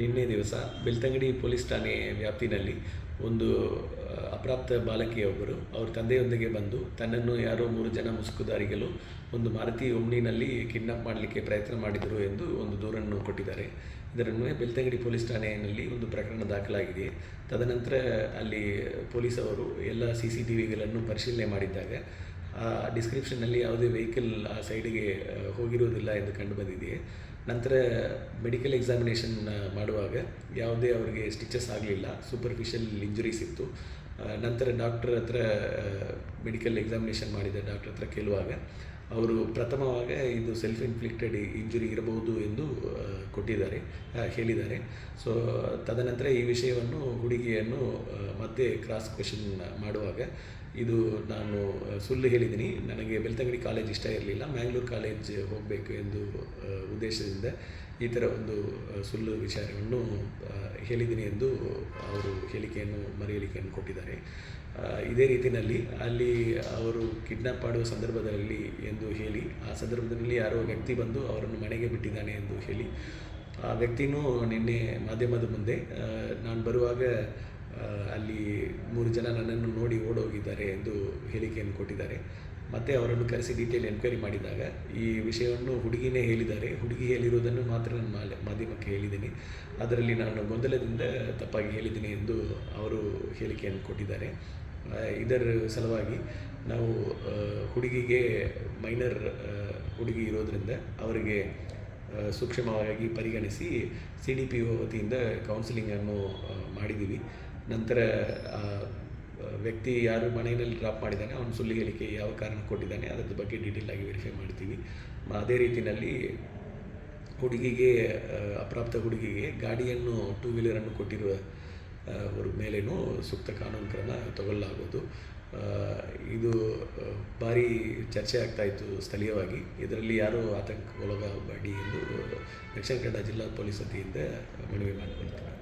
ನಿನ್ನೆ ದಿವಸ ಬೆಳ್ತಂಗಡಿ ಪೊಲೀಸ್ ಠಾಣೆ ವ್ಯಾಪ್ತಿನಲ್ಲಿ ಒಂದು ಅಪ್ರಾಪ್ತ ಬಾಲಕಿಯೊಬ್ಬರು ಅವ್ರ ತಂದೆಯೊಂದಿಗೆ ಬಂದು ತನ್ನನ್ನು ಯಾರೋ ಮೂರು ಜನ ಮುಸುಕುದಾರಿಗಳು ಒಂದು ಮಾರುತಿ ಒಮ್ನಿನಲ್ಲಿ ಕಿಡ್ನಾಪ್ ಮಾಡಲಿಕ್ಕೆ ಪ್ರಯತ್ನ ಮಾಡಿದರು ಎಂದು ಒಂದು ದೂರನ್ನು ಕೊಟ್ಟಿದ್ದಾರೆ. ಇದರನ್ನು ಬೆಳ್ತಂಗಡಿ ಪೊಲೀಸ್ ಠಾಣೆಯಲ್ಲಿ ಒಂದು ಪ್ರಕರಣ ದಾಖಲಾಗಿದೆ. ತದನಂತರ ಅಲ್ಲಿ ಪೊಲೀಸವರು ಎಲ್ಲ ಸಿ ಸಿ ಟಿ ವಿಗಳನ್ನು ಪರಿಶೀಲನೆ ಮಾಡಿದ್ದಾಗ ಡಿಸ್ಕ್ರಿಪ್ಷನ್ನಲ್ಲಿ ಯಾವುದೇ ವೆಹಿಕಲ್ ಆ ಸೈಡಿಗೆ ಹೋಗಿರುವುದಿಲ್ಲ ಎಂದು ಕಂಡು ಬಂದಿದೆ ನಂತರ ಮೆಡಿಕಲ್ ಎಕ್ಸಾಮಿನೇಷನ್ ಮಾಡುವಾಗ ಯಾವುದೇ ಅವರಿಗೆ ಸ್ಟಿಚಸ್ ಆಗಲಿಲ್ಲ ಸೂಪರ್ಫಿಷಿಯಲ್ ಇಂಜುರೀಸ್ ಇತ್ತು. ನಂತರ ಡಾಕ್ಟರ್ ಹತ್ರ ಮೆಡಿಕಲ್ ಎಕ್ಸಾಮಿನೇಷನ್ ಮಾಡಿದ ಡಾಕ್ಟರ್ ಹತ್ರ ಕೇಳುವಾಗ, ಅವರು ಪ್ರಥಮವಾಗ ಇದು ಸೆಲ್ಫ್ ಇನ್ಫ್ಲಿಕ್ಟೆಡ್ ಇಂಜುರಿ ಇರಬಹುದು ಎಂದು ಕೊಟ್ಟಿದ್ದಾರೆ ಹೇಳಿದ್ದಾರೆ. ಸೊ ತದನಂತರ ಈ ವಿಷಯವನ್ನು ಹುಡುಗಿಯನ್ನು ಮತ್ತೆ ಕ್ರಾಸ್ ಕ್ವೆಶನ್ ಮಾಡುವಾಗ ಇದು ನಾನು ಸುಳ್ಳು ಹೇಳಿದ್ದೀನಿ. ನನಗೆ ಬೆಳ್ತಂಗಡಿ ಕಾಲೇಜ್ ಇಷ್ಟ ಇರಲಿಲ್ಲ. ಮ್ಯಾಂಗ್ಳೂರು ಕಾಲೇಜ್ ಹೋಗಬೇಕು ಎಂದು ಉದ್ದೇಶದಿಂದ ಈ ಥರ ಒಂದು ಸುಳ್ಳು ವಿಚಾರವನ್ನು ಹೇಳಿದ್ದೀನಿ ಎಂದು ಅವರು ಹೇಳಿಕೆಯನ್ನು, ಮರೆಯಲಿಕೆಯನ್ನು ಕೊಟ್ಟಿದ್ದಾರೆ. ಇದೇ ರೀತಿಯಲ್ಲಿ ಅಲ್ಲಿ ಅವರು ಕಿಡ್ನಾಪ್ ಮಾಡುವ ಸಂದರ್ಭದಲ್ಲಿ ಎಂದು ಹೇಳಿ, ಆ ಸಂದರ್ಭದಲ್ಲಿ ಯಾರೋ ವ್ಯಕ್ತಿ ಬಂದು ಅವರನ್ನು ಮನೆಗೆ ಬಿಟ್ಟಿದ್ದಾನೆ ಎಂದು ಹೇಳಿ ಆ ವ್ಯಕ್ತಿನೂ ನಿನ್ನೆ ಮಾಧ್ಯಮದ ಮುಂದೆ ನಾನು ಬರುವಾಗ ಅಲ್ಲಿ ಮೂರು ಜನ ನನ್ನನ್ನು ನೋಡಿ ಓಡೋಗಿದ್ದಾರೆ ಎಂದು ಹೇಳಿಕೆಯನ್ನು ಕೊಟ್ಟಿದ್ದಾರೆ. ಮತ್ತು ಅವರನ್ನು ಕರೆಸಿ ಡೀಟೇಲ್ ಎನ್ಕ್ವೈರಿ ಮಾಡಿದಾಗ ಈ ವಿಷಯವನ್ನು ಹುಡುಗಿನೇ ಹೇಳಿದ್ದಾರೆ. ಹುಡುಗಿ ಹೇಳಿರುವುದನ್ನು ಮಾತ್ರ ನಾನು ಮಾಧ್ಯಮಕ್ಕೆ ಹೇಳಿದ್ದೀನಿ. ಅದರಲ್ಲಿ ನಾನು ಗೊಂದಲದಿಂದ ತಪ್ಪಾಗಿ ಹೇಳಿದ್ದೀನಿ ಎಂದು ಅವರು ಹೇಳಿಕೆಯನ್ನು ಕೊಟ್ಟಿದ್ದಾರೆ. ಇದರ ಸಲುವಾಗಿ ನಾವು ಹುಡುಗಿಗೆ ಮೈನರ್ ಹುಡುಗಿ ಇರೋದರಿಂದ ಅವರಿಗೆ ಸೂಕ್ಷ್ಮವಾಗಿ ಪರಿಗಣಿಸಿ ಸಿ ಡಿ ಪಿ ಓ ವತಿಯಿಂದ ಕೌನ್ಸಿಲಿಂಗನ್ನು ಮಾಡಿದ್ದೀವಿ ನಂತರ ವ್ಯಕ್ತಿ ಯಾರು ಮನೆಯಲ್ಲಿ ಡ್ರಾಪ್ ಮಾಡಿದ್ದಾನೆ, ಅವನು ಸುಳ್ಳು ಹೇಳಿಕೆ ಯಾವ ಕಾರಣ ಕೊಟ್ಟಿದ್ದಾನೆ, ಅದರ ಬಗ್ಗೆ ಡೀಟೇಲ್ ಆಗಿ ವೆರಿಫೈ ಮಾಡ್ತೀವಿ. ಅದೇ ರೀತಿಯಲ್ಲಿ ಹುಡುಗಿಗೆ ಅಪ್ರಾಪ್ತ ಹುಡುಗಿಗೆ ಗಾಡಿಯನ್ನು ಟೂ ವೀಲರನ್ನು ಕೊಟ್ಟಿರುವ ಅವ್ರ ಮೇಲೇನೂ ಸೂಕ್ತ ಕಾನೂನು ಕ್ರಮ ತಗೊಳ್ಳಲಾಗೋದು ಇದು ಭಾರಿ ಚರ್ಚೆ ಆಗ್ತಾ ಇತ್ತು ಸ್ಥಳೀಯವಾಗಿ. ಇದರಲ್ಲಿ ಯಾರೂ ಆತಂಕ ಒಳಗಾಗಬೇಡಿ ಎಂದು ದಕ್ಷಿಣ ಕನ್ನಡ ಜಿಲ್ಲಾ ಪೊಲೀಸ್ ವತಿಯಿಂದ ಮನವಿ ಮಾಡಿಕೊಳ್ತಾರೆ